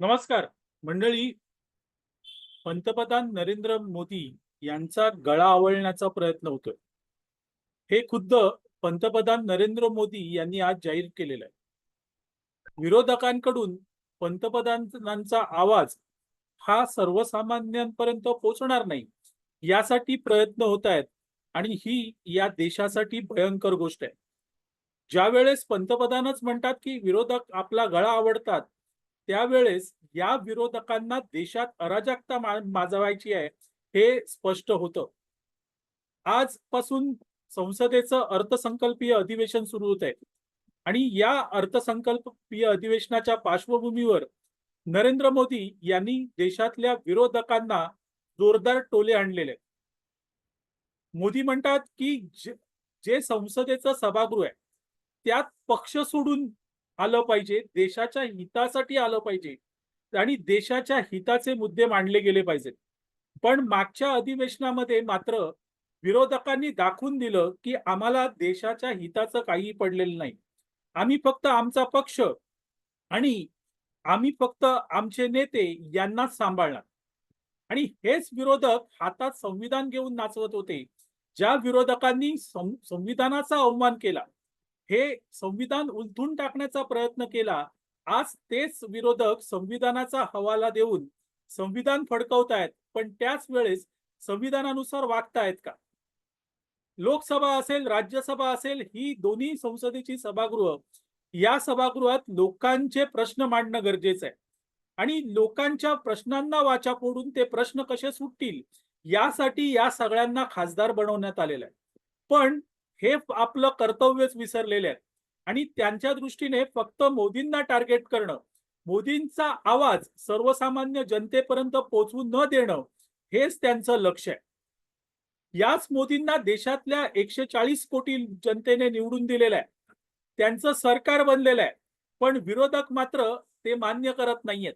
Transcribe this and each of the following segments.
नमस्कार. मंडळी पंतप्रधान नरेंद्र मोदी यांचा गळा आवळण्याचा प्रयत्न होतोय. हे खुद्द पंतप्रधान नरेंद्र मोदी यांनी आज जाहीर केलेलं आहे. विरोधकांकडून पंतप्रधानांचा आवाज हा सर्वसामान्यांपर्यंत पोहोचणार नाही यासाठी प्रयत्न होत आहेत आणि ही या देशासाठी भयंकर गोष्ट आहे. ज्या वेळेस पंतप्रधानच म्हणतात की विरोधक आपला गळा आवडतात त्यावेळेस या विरोधकांना देशात अराजकता माजवायची आहे हे स्पष्ट होतं. आजपासून संसदेचं अर्थसंकल्पीय अधिवेशन सुरू होत आहे आणि या अर्थसंकल्पीय अधिवेशनाच्या पार्श्वभूमीवर नरेंद्र मोदी यांनी देशातल्या विरोधकांना जोरदार टोले आणलेले मोदी म्हणतात की जे- जे संसदेचं सभागृह आहे त्यात पक्ष सोडून आलं पाहिजे देशाच्या हितासाठी आलं पाहिजे आणि देशाच्या हिताचे मुद्दे मांडले गेले पाहिजेत. पण मागच्या अधिवेशनामध्ये मात्र विरोधकांनी दाखवून दिलं की आम्हाला देशाच्या हिताचं काही पडलेलं नाही. आम्ही फक्त आमचा पक्ष आणि आम्ही फक्त आमचे नेते यांनाच सांभाळणार. आणि हेच विरोधक हातात संविधान घेऊन नाचवत होते. ज्या विरोधकांनी संविधानाचा अवमान केला हे संविधान उलथून टाकण्याचा प्रयत्न केला आज तेच विरोधक संविधानाचा हवाला देऊन संविधान फडकवतायत पण त्याच वेळेस संविधानानुसार वागतायत का? लोकसभा असेल राज्यसभा असेल ही दोन्ही संसदेची सभागृह या सभागृहात लोकांचे प्रश्न मांडणं गरजेचं आहे. आणि लोकांच्या प्रश्नांना वाचा फोडून ते प्रश्न कसे सुटतील यासाठी या सगळ्यांना खासदार बनवण्यात आलेलं आहे. पण हे आपलं कर्तव्यच विसरलेले आहेत. आणि त्यांच्या दृष्टीने फक्त मोदींना टार्गेट करणं मोदींचा आवाज सर्वसामान्य जनतेपर्यंत पोहोचवू न देणं हेच त्यांचं लक्ष आहे. याच मोदींना देशातल्या एकशे चाळीस कोटी जनतेने निवडून दिलेलं आहे. त्यांचं सरकार बनलेलं आहे. पण विरोधक मात्र ते मान्य करत नाहीयेत.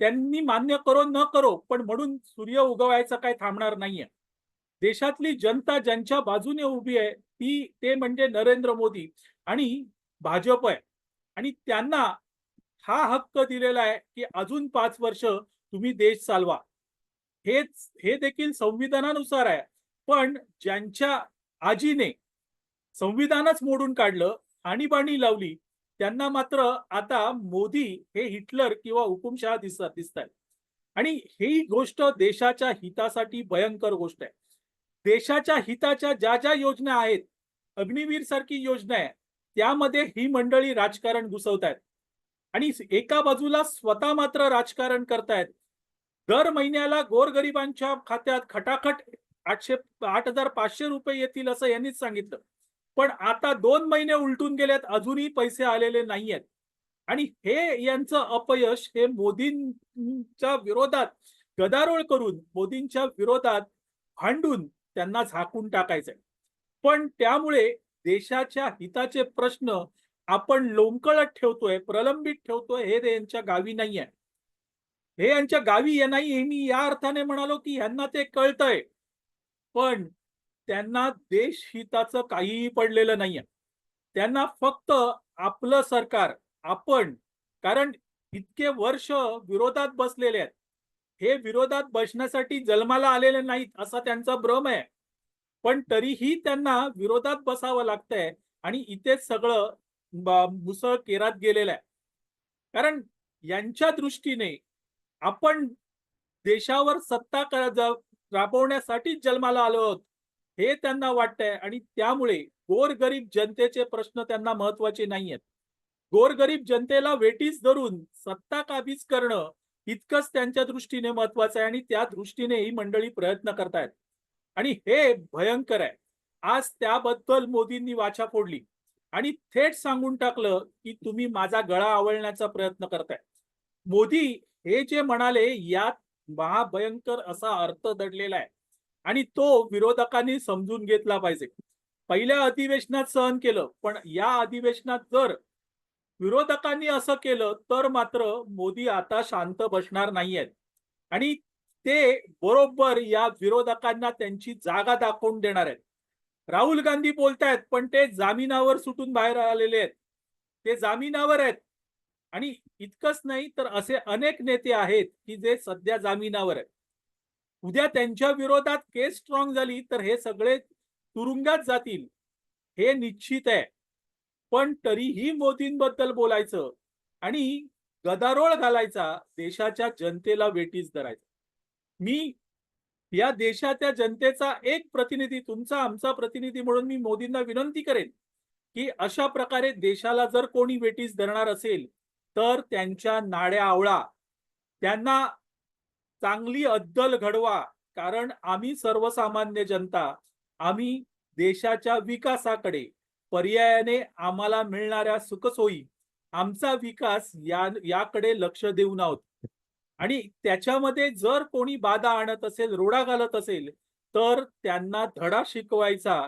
त्यांनी मान्य करो न करो पण म्हणून सूर्य उगवायचं काय थांबणार नाहीये. देशातली जनता ज्यांच्या बाजूने उभी आहे ती ते म्हणजे नरेंद्र मोदी आणि भाजप आहे. आणि त्यांना हा हक्क दिलेला आहे की अजून पाच वर्ष तुम्ही देश चालवा. हेच हे देखील संविधानानुसार आहे. पण ज्यांच्या आजीने संविधानच मोडून काढलं आणीबाणी लावली त्यांना मात्र आता मोदी हे हिटलर किंवा हुकुमशहा दिसतात दिसत आहेत आणि ही गोष्ट देशाच्या हितासाठी भयंकर गोष्ट आहे. देशाच्या हिताच्या ज्या ज्या योजना आहेत अग्निवीर सारखी योजना आहे त्यामध्ये ही मंडळी राजकारण घुसवतायत. आणि एका बाजूला स्वतः मात्र राजकारण करतायत. दर महिन्याला गोरगरिबांच्या खात्यात खटाखट आठशे आठ हजार पाचशे रुपये येतील असं यांनीच सांगितलं. पण आता दोन महिने उलटून गेल्यात अजूनही पैसे आलेले नाही आहेत आणि हे यांचं अपयश हे मोदींच्या विरोधात गदारोळ करून मोदींच्या विरोधात भांडून त्यांना झाकून टाकायचंय. पण त्यामुळे देशाच्या हिताचे प्रश्न आपण लोंबकळत ठेवतोय प्रलंबित ठेवतोय हे यांच्या गावी नाही आहे हे यांच्या गावी ये नाही हे मी या अर्थाने म्हणालो की यांना ते कळतंय. पण त्यांना देश हिताचं काहीही पडलेलं नाहीये. त्यांना फक्त आपलं सरकार आपण कारण इतके वर्ष विरोधात बसलेले आहेत. हे विरोधात बसण्यासाठी जन्माला आलेले नाहीत असा त्यांचा भ्रम आहे. पण तरीही त्यांना विरोधात बसावं लागतंय आणि इथेच सगळं मुसळ केरात गेलेलं आहे. कारण यांच्या दृष्टीने आपण देशावर सत्ता क- राबवण्यासाठीच जन्माला आलो आहोत हे त्यांना वाटतंय आणि त्यामुळे गोरगरीब जनतेचे प्रश्न त्यांना महत्त्वाचे नाहीयेत. गोरगरीब जनतेला वेटीस धरून सत्ता काबीज करणं इतकंच त्यांच्या दृष्टीने महत्वाचं आहे आणि त्या दृष्टीने ही मंडळी प्रयत्न करतायत. आणि हे भयंकर आहे. आज त्याबद्दल मोदींनी वाचा फोडली. आणि थेट सांगून टाकलं की तुम्ही माझा गळा आवळण्याचा प्रयत्न करताय. मोदी हे जे म्हणाले यात महाभयंकर असा अर्थ दडलेला आहे. आणि तो विरोधकांनी समजून घेतला पाहिजे. पहिल्या अधिवेशनात सहन केलं पण या अधिवेशनात जर विरोधकांनी असं केलं तर मात्र मोदी आता शांत बसणार नाहीयेत. आणि ते बरोबर या विरोधकांना त्यांची जागा दाखवून देणार आहेत. राहुल गांधी बोलतायत पण ते जामिनावर सुटून बाहेर आलेले आहेत. ते जामिनावर आहेत. आणि इतकंच नाही तर असे अनेक नेते आहेत की जे सध्या जामिनावर आहेत. उद्या त्यांच्या विरोधात केस स्ट्रॉंग झाली तर हे सगळे तुरुंगात जातील हे निश्चित आहे. पण तरीही मोदींबद्दल बोलायचं आणि गदारोळ घालायचा देशाच्या जनतेला वेटीस धरायचा. मी या देशाच्या जनतेचा एक प्रतिनिधी तुमचा आमचा प्रतिनिधी म्हणून मी मोदींना विनंती करेन की अशा प्रकारे देशाला जर कोणी वेटीस धरणार असेल तर त्यांच्या नाड्या आवळा. त्यांना चांगली अद्दल घडवा कारण आम्ही सर्वसामान्य जनता आम्ही देशाच्या विकासाकडे पर्यायाने आम्हाला मिळणाऱ्या सुखसोयी आमचा विकास या याकडे लक्ष देऊन आहोत. आणि त्याच्यामध्ये जर कोणी बाधा आणत असेल रोडा घालत असेल तर त्यांना धडा शिकवायचा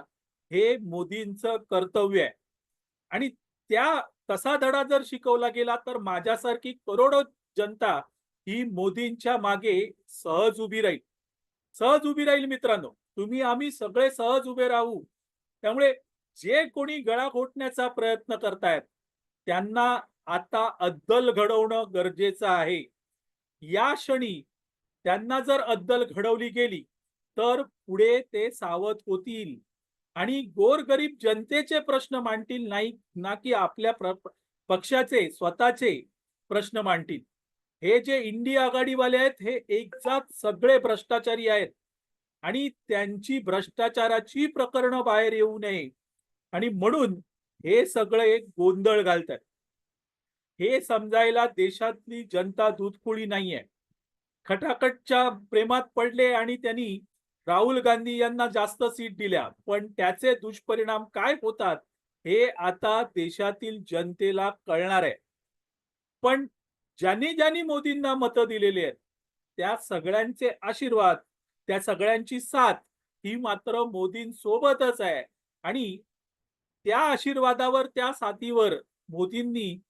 हे मोदींचं कर्तव्य आहे. आणि त्या तसा धडा जर शिकवला गेला तर माझ्यासारखी करोडो जनता ही मोदींच्या मागे सहज उभी राहील. सहज उभी राहील मित्रांनो. तुम्ही आम्ही सगळे सहज उभे राहू. त्यामुळे जे कोणी गळा घोटण्याचा प्रयत्न करतायत त्यांना आता अद्दल घडवणं गरजेचं आहे. या क्षणी त्यांना जर अद्दल घडवली गेली तर पुढे ते सावध होतील. आणि गोरगरीब जनतेचे प्रश्न मांडतील नाही ना की आपल्या पक्षाचे स्वतःचे प्रश्न मांडतील. हे जे इंडिया आघाडीवाले आहेत हे एकजात सगळे भ्रष्टाचारी आहेत. आणि त्यांची भ्रष्टाचाराची प्रकरणं बाहेर येऊ नये. आणि म्हणून हे सगळे गोंधळ घालतात. हे समजायला देशातली जनता दूधकुळी नाहीये. खटाखटच्या प्रेमात पडले आणि त्यांनी राहुल गांधी यांना जास्त सीट दिल्या. पण त्याचे दुष्परिणाम काय होतात हे आता देशातील जनतेला कळणार आहे. पण ज्यांनी ज्यांनी मोदींना मतं दिलेली आहेत त्या सगळ्यांचे आशीर्वाद त्या सगळ्यांची साथ ही मात्र मोदींसोबतच आहे. आणि त्या आशीर्वादावर त्या साथीवर मोदींनी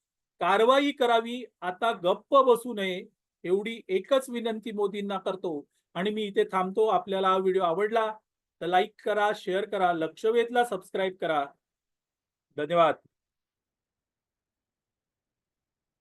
कारवाई करावी. आता गप्प बसू नये एवढी एकच विनंती मोदींना करतो. आणि मी इथे थांबतो. आपल्याला हा व्हिडिओ आवडला तर लाईक करा शेअर करा लक्ष वेधला सबस्क्राईब करा. धन्यवाद.